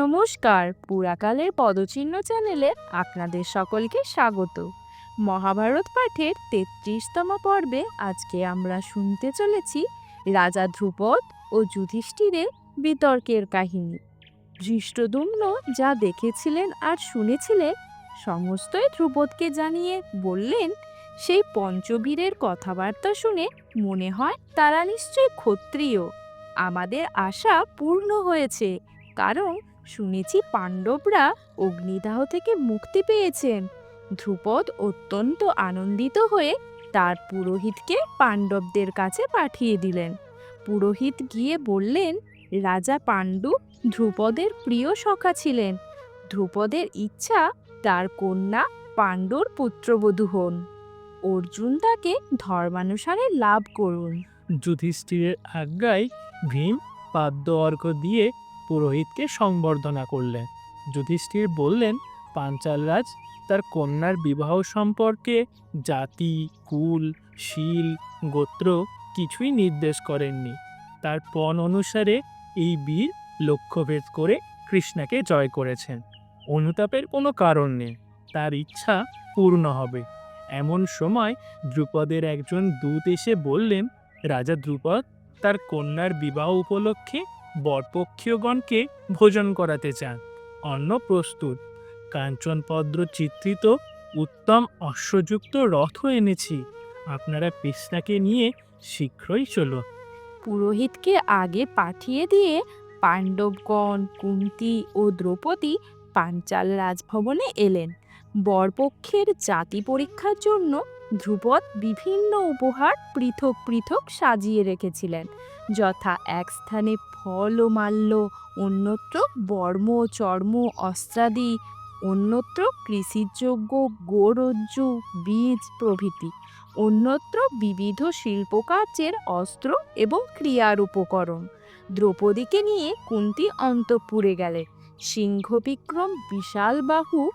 নমস্কার, পুরাকালের পদচিহ্ন চ্যানেলে আপনাদের সকলকে স্বাগত। মহাভারত পাঠের তেত্রিশতম পর্বে আজকে আমরা শুনতে চলেছি রাজা ধ্রুপদ ও যুধিষ্ঠিরের বিতর্কের কাহিনী। ধৃষ্টদুম্ন যা দেখেছিলেন আর শুনেছিলেন, সমস্তই ধ্রুপদকে জানিয়ে বললেন, সেই পঞ্চবীরের কথাবার্তা শুনে মনে হয় তারা নিশ্চয়ই ক্ষত্রিয়। আমাদের আশা পূর্ণ হয়েছে, কারণ শুনেছি পাণ্ডবরা অগ্নিদাহ থেকে মুক্তি পেয়েছেন। ধ্রুপদ অত্যন্ত আনন্দিত হয়ে তার পুরোহিতকে পাণ্ডবদের কাছে পাঠিয়ে দিলেন। পুরোহিত গিয়ে বললেন, রাজা পাণ্ডু ধ্রুপদের প্রিয় সখা ছিলেন। ধ্রুপদের ইচ্ছা তার কন্যা পাণ্ডুর পুত্রবধূ হন। অর্জুন তাকে ধর্মানুসারে লাভ করুন। যুধিষ্ঠিরের আজ্ঞায় ভীম পাদ্য অর্ঘ দিয়ে পুরোহিতকে সংবর্ধনা করলেন। যুধিষ্ঠির বললেন, পাঞ্চালরাজ, তার কন্যার বিবাহ সম্পর্কে জাতি, কুল, শীল, গোত্র কিছুই নির্দেশ করেননি। তার পণ অনুসারে এই বীর লক্ষ্যভেদ করে কৃষ্ণাকে জয় করেছেন। অনুতাপের কোনো কারণ নেই। তার ইচ্ছা পূর্ণ হবে। এমন সময় দ্রুপদের একজন দূত এসে বললেন, রাজা দ্রুপদ, তার কন্যার বিবাহ উপলক্ষে বরপক্ষীয়গণকে ভোজন করাতে চান। অন্ন প্রস্তুত। কাঞ্চনপদ্র চিত্রিত উত্তম অশ্বযুক্ত রথ এনেছি। আপনারা কৃষ্ণাকে নিয়ে শীঘ্রই চলো পুরোহিতকে আগে পাঠিয়ে দিয়ে পাণ্ডবগণ, কুন্তি ও দ্রৌপদী পাঞ্চাল রাজভবনে এলেন। বরপক্ষের জাতি পরীক্ষার জন্য ধ্রুপদ বিভিন্ন উপহার পৃথক পৃথক সাজিয়ে রেখেছিলেন। যথা এক স্থানে ফল ও মাল্য, অন্যত্র বর্ম, চর্ম, অস্ত্রাদি, অন্যত্র কৃষিযোগ্য গোরজ্জু, বীজ প্রভৃতি, অন্যত্র বিবিধ শিল্পকার্যের অস্ত্র এবং ক্রিয়ার উপকরণ। দ্রৌপদীকে নিয়ে কুন্তি অন্তঃপুরে গেলেন। সিংহ বিক্রম বিশাল বাহু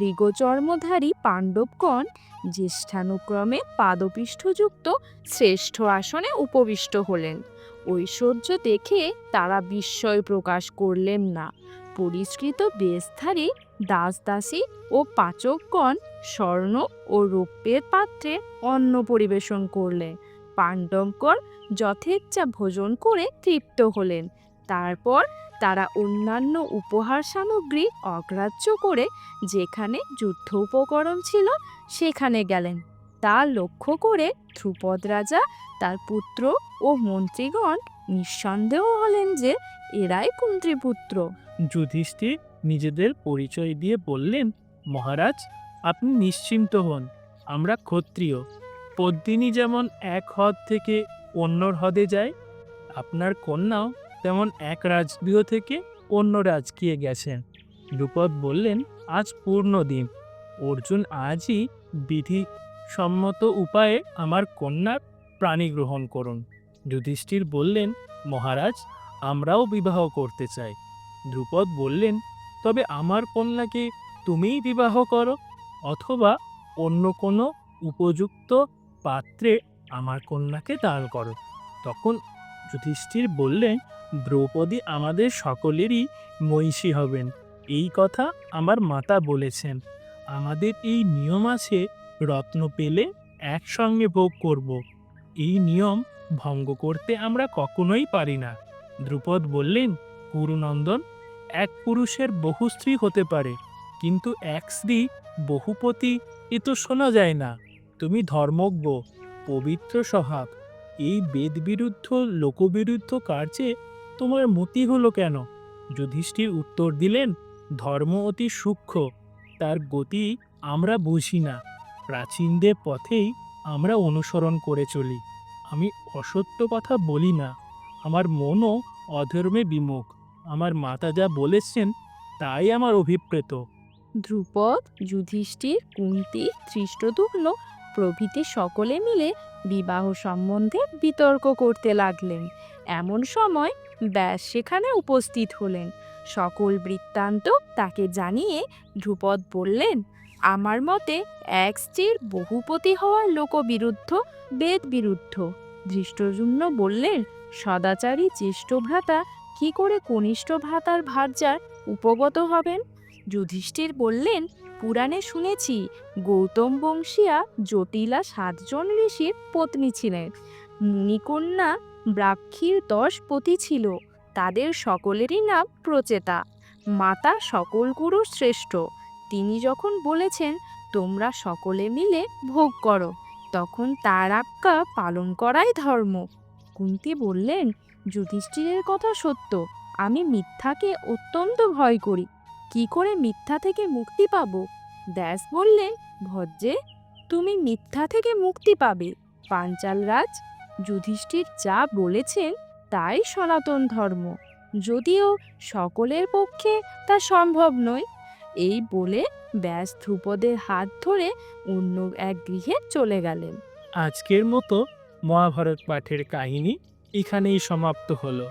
মৃগচর্মধারী পাণ্ডবগণ জ্যেষ্ঠানুক্রমে পাদপৃষ্ঠযুক্ত শ্রেষ্ঠ আসনে উপবিষ্ট হলেন। ঐশ্বর্য দেখে তারা বিস্ময় প্রকাশ করলেন না। পরিষ্কৃত বেশধারী দাসদাসী ও পাচকগণ স্বর্ণ ও রৌপ্যের পাত্রে অন্ন পরিবেশন করলেন। পাণ্ডবগণ যথেচ্ছা ভোজন করে তৃপ্ত হলেন। তারপর তারা অন্যান্য উপহার সামগ্রী অগ্রাহ্য করে যেখানে যুদ্ধ উপকরণ ছিল সেখানে গেলেন। তা লক্ষ্য করে ধ্রুপদ রাজা তার পুত্র ও মন্ত্রীগণ নিঃসন্দেহ হলেন যে এরাই কুন্ত্রীপুত্র। যুধিষ্ঠির নিজেদের পরিচয় দিয়ে বললেন, মহারাজ, আপনি নিশ্চিন্ত হন, আমরা ক্ষত্রিয়। পদ্মিনী যেমন এক হ্রদ থেকে অন্য হ্রদে যায়, আপনার কন্যাও তেমন এক রাজগৃহ থেকে অন্য রাজকীয়ে গেছেন দ্রুপদ বললেন, আজ পূর্ণ দিন। অর্জুন আজই বিধি সম্মত উপায়ে আমার কন্যার প্রাণী গ্রহণ করুন। যুধিষ্ঠির বললেন, মহারাজ, আমরাও বিবাহ করতে চাই। ধ্রুপদ বললেন, তবে আমার কন্যাকে তুমিই বিবাহ করো, অথবা অন্য কোনো উপযুক্ত পাত্রে আমার কন্যাকে দান করো। তখন যুধিষ্ঠির বললেন দ্রৌপদী আমাদের সকলেরই মহিষী হবেন। এই কথা আমার মাতা বলেছেন। আমাদের এই নিয়ম আছে, রত্ন পেলে একসঙ্গে ভোগ করব। এই নিয়ম ভঙ্গ করতে আমরা কখনোই পারি না। দ্রুপদ বললেন কুরুনন্দন এক পুরুষের বহু স্ত্রী হতে পারে, কিন্তু এক স্ত্রী বহুপতি, এ তো শোনা যায় না। তুমি ধর্মজ্ঞ, পবিত্র স্বভাব। এই বেদবিরুদ্ধ, লোকবিরুদ্ধ কার্যে তোমার মতি হলো কেন? যুধিষ্ঠির উত্তর দিলেন, ধর্ম অতি সূক্ষ্ম, তার গতি আমরা বুঝি না। প্রাচীনদের পথেই আমরা অনুসরণ করে চলি। আমি অসত্য কথা বলি না। আমার মনও অধর্মে বিমুখ। আমার মাতা যা বলেছেন, তাই আমার অভিপ্রেত। ধ্রুপদ, যুধিষ্ঠির, কুন্তি ধৃষ্টদুম্ন প্রভৃতি সকলে মিলে বিবাহ সম্বন্ধে বিতর্ক করতে লাগলেন। এমন সময় ব্যাস, সেখানে উপস্থিত হলেন। সকল বৃত্তান্ত তাকে জানিয়ে ধ্রুপদ বললেন, আমার মতে এক স্ত্রীর বহুপতি হওয়ার লোকবিরুদ্ধ বেদ বিরুদ্ধ ধৃষ্টজুম্ন বললেন, সদাচারী জ্যেষ্ঠ ভ্রাতা কি করে কনিষ্ঠ ভ্রাতার ভার্যার উপগত হবেন? যুধিষ্ঠির বললেন, পুরাণে শুনেছি, গৌতম বংশীয়া জটিলা সাতজন ঋষির পত্নী ছিলেন। মুনিকন্যা ব্রাক্ষীর দশ পতি ছিল। তাদের সকলেরই নাম প্রচেতা। মাতা সকল গুরু শ্রেষ্ঠ। তিনি যখন বলেছেন, তোমরা সকলে মিলে ভোগ করো, তখন তার আজ্ঞা পালন করাই ধর্ম। কুন্তি বললেন, যুধিষ্ঠিরের কথা সত্য। আমি মিথ্যাকে অত্যন্ত ভয় করি। কি করে মিথ্যা থেকে মুক্তি পাব? ব্যাস বললেন ভজ্জে, তুমি মিথ্যা থেকে মুক্তি পাবে। পাঞ্চাল রাজ যুধিষ্ঠির যা বলেছেন তাই সনাতন ধর্ম। যদিও সকলের পক্ষে তা সম্ভব নয়, এই বলে ব্যাস ধ্রুপদের হাত ধরে অন্য এক গৃহে চলে গেলেন। আজকের মতো মহাভারত পাঠের কাহিনী এখানেই সমাপ্ত হলো।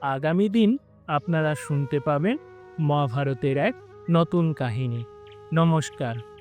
আগামী দিন আপনারা শুনতে পাবেন মহাভারতের এক নতুন কাহিনী। নমস্কার।